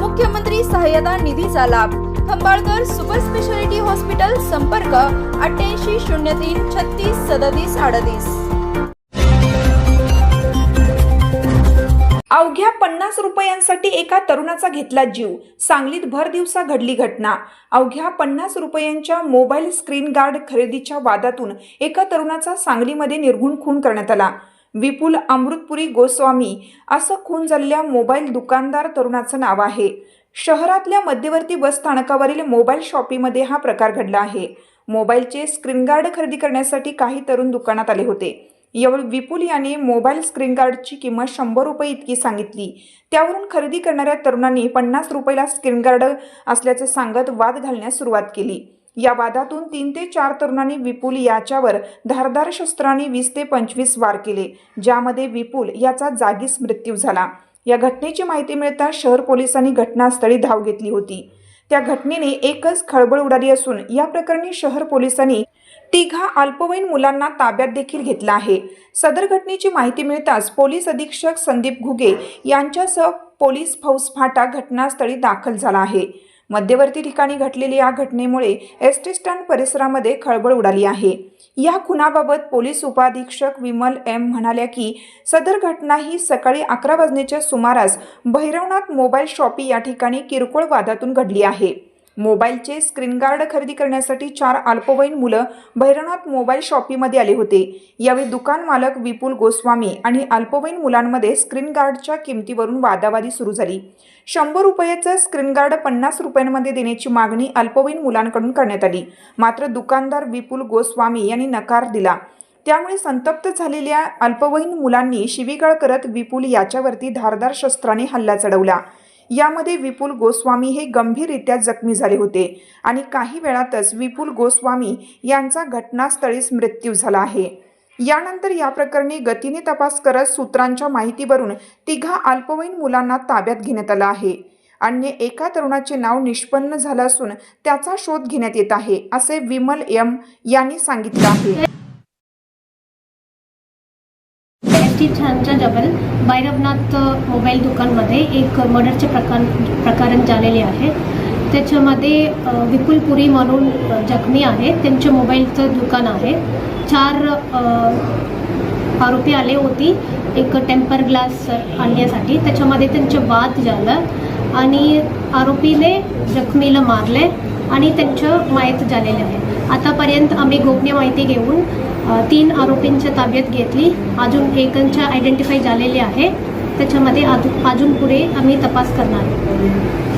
मुख्यमंत्री सहाय्यता निधीचा लाभ. खंबाळकर सुपर स्पेशालिटी हॉस्पिटल संपर्क अठ्ठ्याऐंशी शून्य तीन छत्तीस सदतीस अडतीस. अवघ्या पन्नास रुपयांसाठी एका तरुणाचा घेतला जीव. सांगलीत भर दिवसा घडली घटना. अवघ्या पन्नास रुपयांच्या मोबाईल स्क्रीन गार्ड खरेदीच्या वादातून एका तरुणाचा सांगलीमध्ये निर्घुण खून करण्यात आला. विपुल अमृतपुरी गोस्वामी असं खून झालेल्या मोबाईल दुकानदार तरुणाचं नाव आहे. शहरातल्या मध्यवर्ती बस स्थानकावरील मोबाईल शॉपीमध्ये हा प्रकार घडला आहे. मोबाईलचे स्क्रीनगार्ड खरेदी करण्यासाठी काही तरुण दुकानात आले होते. यावेळी विपुल याने मोबाईल स्क्रीनगार्डची किंमत शंभर रुपये इतकी सांगितली. त्यावरून खरेदी करणाऱ्या तरुणांनी पन्नास रुपयाला स्क्रीनगार्ड असल्याचं सांगत वाद घालण्यास सुरुवात केली. या वादातून तीन ते चार तरुणांनी विपुल याच्यावर धारदार शस्त्रांनी वीस ते पंचवीस वार केले ज्यामध्ये विपुल याचा जागीच मृत्यू झाला. या घटनेची माहिती मिळताच शहर पोलिसांनी घटनास्थळी धाव घेतली होती. त्या घटनेने एकच खळबळ उडाली असून या प्रकरणी शहर पोलिसांनी तिघा अल्पवयीन मुलांना ताब्यात देखील घेतला आहे. सदर घटनेची माहिती मिळताच पोलीस अधीक्षक संदीप घुगे यांच्यासह पोलीस फौजफाटा घटनास्थळी दाखल झाला आहे. मध्यवर्ती ठिकाणी घडलेल्या या घटनेमुळे एस टी स्टँड परिसरामध्ये खळबळ उडाली आहे. या खुनाबाबत पोलीस उपाधीक्षक विमल एम म्हणाल्या की सदर घटना ही सकाळी अकरा वाजण्याच्या सुमारास भैरवनाथ मोबाईल शॉपी या ठिकाणी किरकोळ वादातून घडली आहे. मोबाईलचे स्क्रीन गार्ड खरेदी करण्यासाठी चार अल्पवयीन मुलं भैरवनाथ मोबाईल शॉपीमध्ये आले होते. यावेळी दुकान मालक विपुल गोस्वामी आणि अल्पवयीन मुलांमध्ये स्क्रीन गार्डच्या किमतीवरून वादावादी सुरू झाली. शंभर रुपयाचं स्क्रीन गार्ड पन्नास रुपयांमध्ये देण्याची मागणी अल्पवयीन मुलांकडून करण्यात आली. मात्र दुकानदार विपुल गोस्वामी यांनी नकार दिला. त्यामुळे संतप्त झालेल्या अल्पवयीन मुलांनी शिवीगाळ करत विपुल याच्यावरती धारदार शस्त्राने हल्ला चढवला. यामध्ये विपुल गोस्वामी हे गंभीररित्या जखमी झाले होते. आणि काही वेळातच विपुल गोस्वामी यांचा घटनास्थळीच मृत्यू झाला आहे. यानंतर या प्रकरणी गतीने तपास करत सूत्रांच्या माहितीवरून तिघा अल्पवयीन मुलांना ताब्यात घेण्यात आलं आहे. अन्य एका तरुणाचे नाव निष्पन्न झालं असून त्याचा शोध घेण्यात येत आहे असे विमल एम यांनी सांगितलं आहे. एस छानच्या जवळ भैरवनाथ मोबाईल दुकानमध्ये एक मर्डरचे प्रकार प्रकरण झालेले आहे. त्याच्यामध्ये विपुल पुरी म्हणून जखमी आहे. त्यांचे मोबाईलचं दुकान आहे. चार आरोपी आले होती. एक टेम्पर ग्लास आणण्यासाठी. त्याच्यामध्ये त्यांचे वाद झालं आणि आरोपीने जखमीला मारले आणि त्यांचं माहीत झालेलं आहे. आतापर्यंत आम्ही गोपनीय माहिती घेऊन तीन आरोपींच्या ताब्यात घेतली. अजून एकांच्या आयडेंटिफाय झालेले आहे. त्याच्यामध्ये अजून अजून पुढे आम्ही तपास करणार.